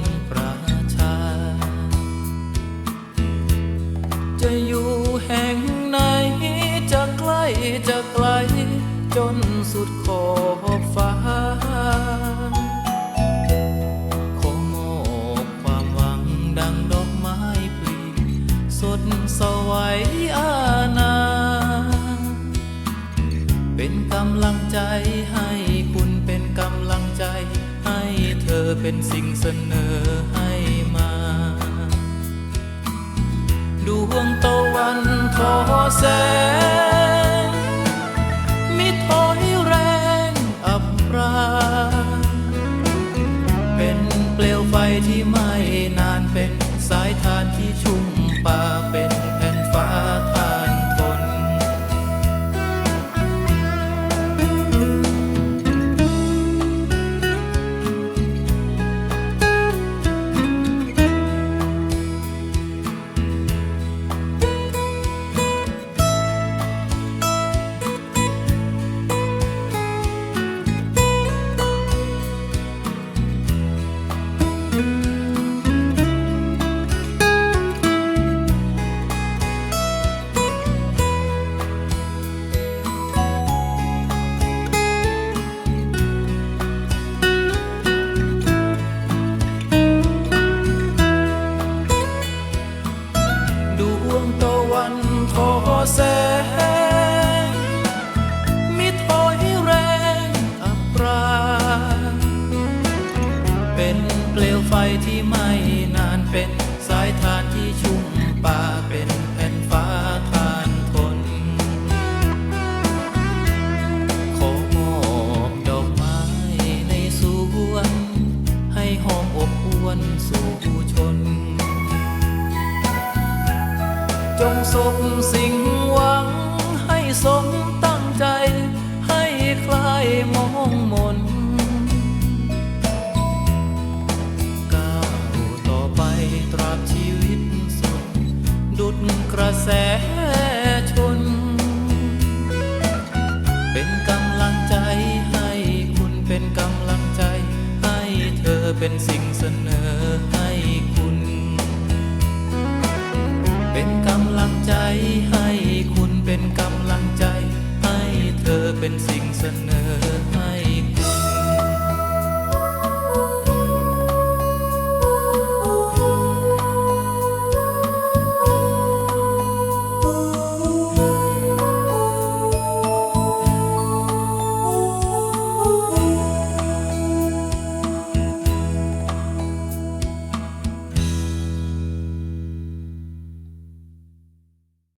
นประชา จะอยู่แห่งไหน จะใกล้จะไกล จนสุดขอบ เป็นสิ่งเสนอให้มาดวงตะวันทอแสงมิถอยแรงอับปรา เป็นเปลวไฟที่ไม่ ดวงตะวันทอแสง สมสิ่งหวัง ให้สมตั้งใจ ให้คลายมองมนก้าวต่อไปตราบชีวิตสุด ดุดกระแสชน เป็นกำลังใจให้คุณเป็นกำลังใจ ให้เธอเป็นสิ่ง เป็นสิ่งเสนอให้